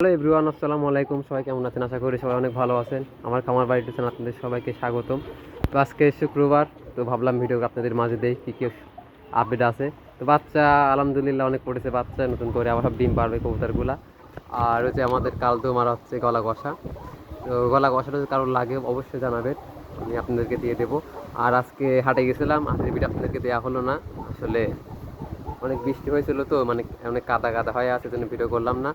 Hello everyone, আসসালামু আলাইকুম। সবাই কেমন আছেন? আশা করি সবাই অনেক ভালো আছেন। আমার খামার বাড়িতে আছেন, আপনাদের সবাইকে স্বাগতম। তো আজকে শুক্রবার, তো ভাবলাম ভিডিও আপনাদের মাঝে দেই, কী কী আপডেট আছে। তো বাচ্চা, আলহামদুলিল্লাহ অনেক পড়েছে বাচ্চা, নতুন করে আবার সব ডিম পারবে কবুতরগুলা। আর হচ্ছে আমাদের কালদো মারা হচ্ছে গলা কষা। তো গলা কষাটা যদি কারোর লাগে, অবশ্যই জানাবেন। আমি আপনাদেরকে দিয়ে দেবো। আর আজকে হাটে গেছিলাম আজকের ভিডিও আপনাদেরকে দেওয়া হলো না। আসলে অনেক বৃষ্টি হয়েছিল তো মানে অনেক কাদা কাদা হয়ে আছে জন্য ভিডিও করলাম না।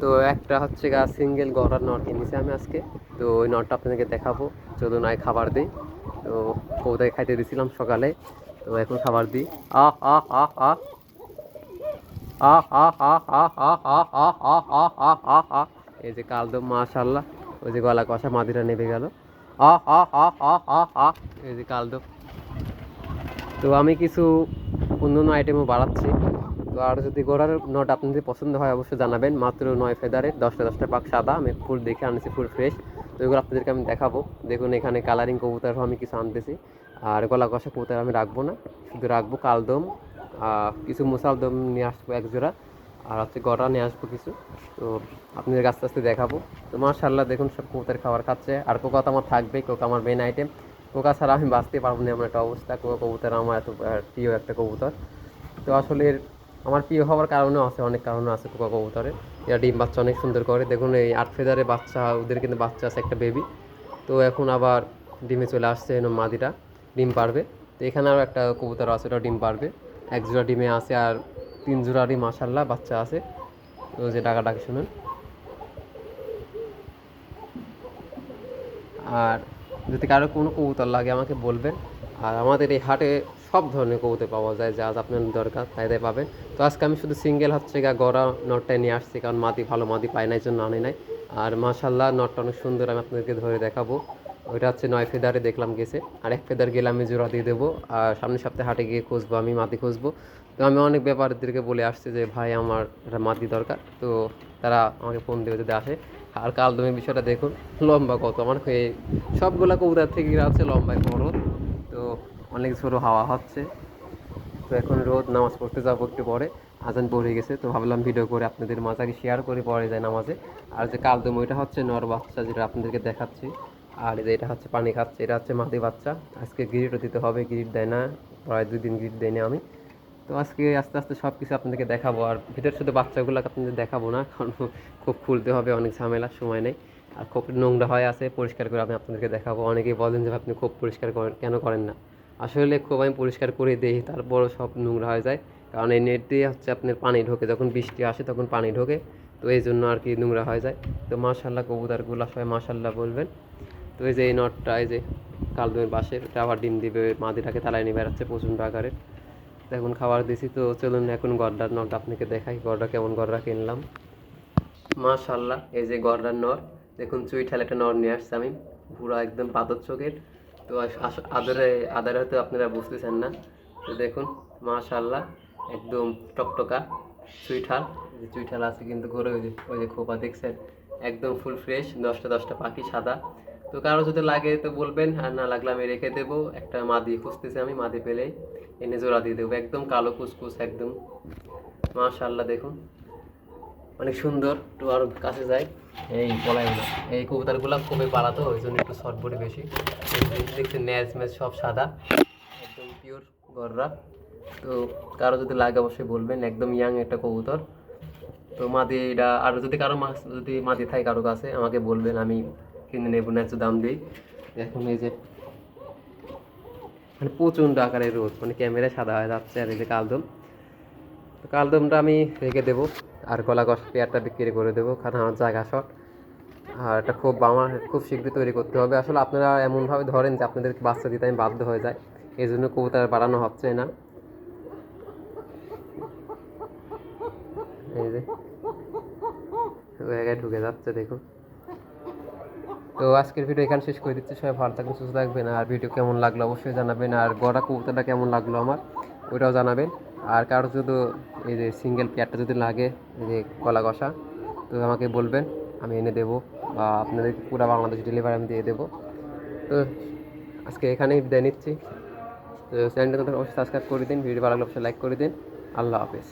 তো একটা হচ্ছে গা সিঙ্গেল গড়ার নট কিনেছি আমি আজকে তো ওই নটটা আপনাদেরকে দেখাবো চলুন নয় খাবার দিই তো কৌতায় খাইতে দিয়েছিলাম সকালে তো এখন খাবার দিই আহ আহ আহ আহ এই যে কাল তো মাশাল্লাহ ওই যে গলা কষা মাদিরা নেমে গেল এই যে কাল তো আমি কিছু অন্য অন্য আইটেমও বাড়াচ্ছি তো আর যদি গোড়ার নট আপনাদের পছন্দ হয়, অবশ্যই জানাবেন। মাত্র নয় ফেদারের দশটা দশটা পাক সাদা। আমি ফুল দেখে আনছি, ফুল ফ্রেশ। তো এগুলো আপনাদেরকে আমি দেখাবো। দেখুন, এখানে কালারিং কবুতর আমি কিছু আনতেছি। আর গলা কষা কবুতর আমি রাখব না। শুধু রাখব কালদম কিছু মুসালদম নিয়ে আসব এক জোড়া। আর হচ্ছে গড়া নিয়ে আসব কিছু। তো আপনাদের আস্তে আস্তে দেখাবো। তো মার্শাল্লাহ দেখুন, সব কবুতর খাবার খাচ্ছে। আর কোকা তো আমার থাকবেই, কোকা আমার মেন আইটেম কোকা ছাড়া আমি বাঁচতে পারব না, এমন একটা অবস্থা। কোকা কবুতর আমার এত প্রিয় একটা কবুতর। তো আসলে আমার প্রিয় হওয়ার কারণেও আছে, অনেক কারণও আছে কোকা কবুতরে। এরা ডিম বাচ্চা অনেক সুন্দর করে। দেখুন এই আট ফেদারে বাচ্চা, ওদের কিন্তু বাচ্চা আছে একটা বেবি তো এখন আবার ডিমে চলে আসছে মাদিটা, ডিম পারবে। তো এখানে আরও একটা কবুতর আছে ওটা ডিম পারবে। এক জোড়া ডিমে আছে আর তিন জোড়া ডিম মাসাল্লাহ বাচ্চা আছে। তো যে ডাকা ডাকে শুনুন। আর যদি কারও কোনো কবুতর লাগে আমাকে বলবেন। আর আমাদের এই হাটে সব ধরনের কবুতর পাওয়া যায় যা আপনার দরকার, তাই তাই পাবেন। তো আজকে আমি শুধু সিঙ্গেল হচ্ছে গা গড়া নটটাই নিয়ে আসছি, কারণ মাদি ভালো মাদি পাই নাই জন্য আনি নাই। আর মাশাল্লাহ, নটটা অনেক সুন্দর আমি আপনাদেরকে ধরে দেখাবো। ওইটা হচ্ছে নয় ফেদারে দেখলাম গেছে। আর এক ফেদার গেলে আমি জোড়া দিয়ে দেবো, আর সামনের সপ্তাহে হাটে গিয়ে খুঁজবো, আমি মাদি খুঁজবো। তো আমি অনেক ব্যাপারীদেরকে বলে আসছি যে, ভাই, আমার একটা মাদি দরকার। তো তারা আমাকে ফোন দেবে যদি আসে। আর কাল তুমি বিষয়টা দেখুন, লম্বা কত? আমার সবগুলা কবুতার থেকে আছে লম্বায় বড়। অনেক ছোটো হাওয়া হচ্ছে। তো এখন রোদ নামাজ পড়তে যাব একটু পরে। আজান পড়ে গেছে, তো ভাবলাম ভিডিও করে আপনাদের মাঝাকে শেয়ার করে, পরে যায় নামাজে। আর যে কালদম ওইটা হচ্ছে নর বাচ্চা যেটা আপনাদেরকে দেখাচ্ছি। আর যে এটা হচ্ছে পানি খাচ্ছে, এটা হচ্ছে মাদি বাচ্চা। আজকে গিরিটও দিতে হবে গিরিট দেয় না, প্রায় দুই দিন গিরিট দেয়নি আমি। তো আজকে আস্তে আস্তে সব কিছু আপনাদেরকে দেখাবো। আর ভিতর শুধু বাচ্চাগুলোকে আপনাদের দেখাবো না, কারণ খুব খুলতে হবে, অনেক ঝামেলা, সময় নেই। আর খুব নোংরা হয়ে আছে, পরিষ্কার করে আমি আপনাদেরকে দেখাবো। অনেকেই বলেন যে আপনি খুব পরিষ্কার করেন, কেন করেন না? আসলে খুব আমি পরিষ্কার করে দিই তারপরও সব নোংরা হয়ে যায়। কারণ এই নেট দিয়ে হচ্ছে আপনার পানি ঢোকে, যখন বৃষ্টি আসে তখন পানি ঢোকে, তো এই জন্য আর কি নোংরা হয়ে যায়। তো মাশাল্লাহ কবুতারগুলো সবাই মাশাল্লাহ বলবেন। তো এই যে এই নটটা এই যে কালদমের বাসের এটা আবার ডিম দিবে, মাদিটাকে তালায় নিয়ে বেড়াচ্ছে প্রচণ্ড আকারের এখন খাবার দিছি, তো চলুন এখন গড়ার নট আপনাকে দেখাই গড়া কেমন গড়া কিনলাম। মাশাল্লাহ এই যে গড়ার নর দেখুন চুই ঠালে একটা নর নিয়ে আসছে আমি, পুরো একদম পাথর চোখের। তো আদরে, আদারে হয়তো আপনারা বুঝতেছেন না। তো দেখুন মাশাল্লাহ একদম টকটকা, চুইঠাল। চুইঠাল আছে কিন্তু ঘরে ওই যে ওই যে খোপা দেখছেন? একদম ফুল ফ্রেশ দশটা দশটা পাখি সাদা। তো কারও যদি লাগে তো বলবেন, আর না লাগলে আমি রেখে দেবো। একটা মাদি খুঁজতেছি আমি, মাদি পেলে এনে জোড়া দিয়ে দেবো। একদম কালো কুচকুচ একদম। মাশাল্লাহ দেখুন। অনেক সুন্দর, একটু আরও কাছে যায় এই পলাই না এই কবুতরগুলো খুবই পালাতো ওই জন্য একটু শর্ট বডি বেশি। দেখছি ন্যাচ ম্যাচ সব সাদা, একদম পিওর গররা। তো কারও যদি লাগে অবশ্যই বলবেন, একদম ইয়াং একটা কবুতর। তো মাদি এটা, আর যদি কারও মাছ, যদি মাদি থাকে কারও কাছে, আমাকে বলবেন, আমি কিনে নেব ন্যাচ দাম দিই। এখন এই যে মানে প্রচণ্ড আকারের রোদ মানে ক্যামেরায় সাদা হয়ে যাচ্ছে আর এই যে কালদম। তো কালদমটা আমি রেখে দেবো। আর গলা কষ পেয়ারটা বিক্রি করে দেবো, কারণ আমার জায়গা শর্ট আর এটা খুব আমার খুব শীঘ্রই তৈরি করতে হবে। আসলে আপনারা এমনভাবে ধরেন যে আপনাদেরকে বাচ্চা দিতে আমি বাধ্য হয়ে যায় এই জন্য কবুতর বাড়ানো হচ্ছে না। এই যে, জায়গায় ঢুকে যাচ্ছে, দেখুন। তো আজকের ভিডিও এখানে শেষ করে দিচ্ছি। সবাই ভালো থাকবেন, সুস্থ থাকবেন। আর ভিডিও কেমন লাগল অবশ্যই জানাবেন। আর গড়া কবুতরটা কেমন লাগল আমার, ওইটাও জানাবেন। আর কারও যদি এই যে সিঙ্গেল প্লেয়ারটা যদি লাগে, এই যে কলা কষা, তো আমাকে বলবেন, আমি এনে দেবো বা আপনাদের পুরো বাংলাদেশ ডেলিভারি আমি দিয়ে দেবো। তো আজকে এখানেই বিদায় নিচ্ছি। তো চ্যানেলটা অবশ্যই সাবস্ক্রাইব করে দিন ভিডিও ভালো লাগলে অবশ্যই লাইক করে দিন। আল্লাহ হাফেজ।